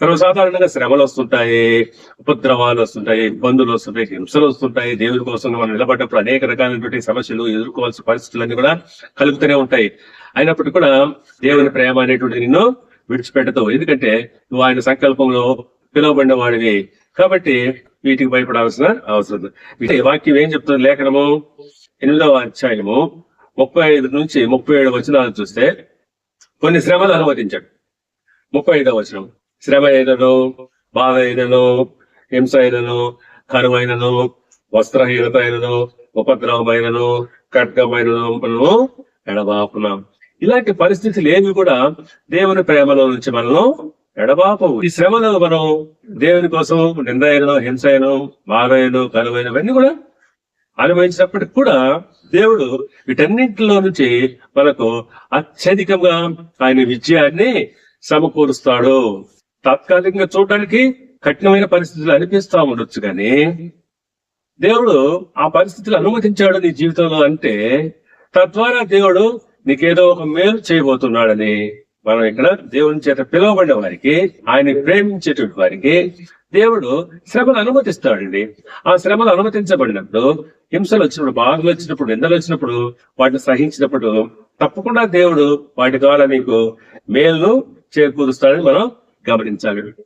సర్వసాధారణంగా శ్రమలు వస్తుంటాయి ఉపద్రవాలు వస్తుంటాయి ఇబ్బందులు వస్తుంటాయి హింసలు వస్తుంటాయి. దేవుడి కోసం మనం నిలబడ్డప్పుడు అనేక రకాలైనటువంటి సమస్యలు ఎదుర్కోవాల్సిన పరిస్థితులన్నీ కూడా కలుగుతూనే ఉంటాయి. అయినప్పటికీ కూడా దేవుని ప్రేమ అనేటువంటి నిన్ను విడిచిపెట్టదు. ఎందుకంటే నువ్వు ఆయన సంకల్పంలో పిలువబడిన వాడివి. కాబట్టి వీటికి భయపడాల్సిన అవసరం ఈ వాక్యం ఏం చెప్తుంది లేఖనము? ఎనిమిదవ అధ్యాయము ముప్పై ఐదు నుంచి ముప్పై ఏడు వచనాలు చూస్తే కొన్ని శ్రమలు అనుమతించాడు ముప్పై ఐదవ వచనం. శ్రమ అయినను బాధ అయినను హింస అయినను కరువైనను వస్త్రహీనత అయినను ఉపద్రవమైనను ఖడ్గమైనను ఎడబాపునాం. ఇలాంటి పరిస్థితులు ఏవి కూడా దేవుని ప్రేమలో నుంచి మనల్ని ఎడబాపవు. ఈ శ్రమలో మనం దేవుని కోసం నింద అయినను హింస అయినను బాధ అయినను కరువైన ఇవన్నీ కూడా అనుభవించినప్పటికి కూడా దేవుడు వీటన్నింటిలో నుంచి మనకు అత్యధికంగా ఆయన విజయాన్ని సమకూరుస్తాడు. తాత్కాలికంగా చూడడానికి కఠినమైన పరిస్థితులు అనిపిస్తా ఉండొచ్చు కానీ దేవుడు ఆ పరిస్థితులు అనుమతించాడు నీ జీవితంలో అంటే తద్వారా దేవుడు నీకేదో ఒక మేలు చేయబోతున్నాడని మనం ఇక్కడ దేవుని చేత పిలువబడిన వారికి ఆయన ప్రేమించేటువంటి వారికి దేవుడు శ్రమలు అనుమతిస్తాడండి. ఆ శ్రమలు అనుమతించబడినప్పుడు హింసలు వచ్చినప్పుడు బాధలు వచ్చినప్పుడు నిందలు వచ్చినప్పుడు వాటిని సహించినప్పుడు తప్పకుండా దేవుడు వాటి ద్వారా నీకు మేలు చేకూరుస్తాడని మనం governance center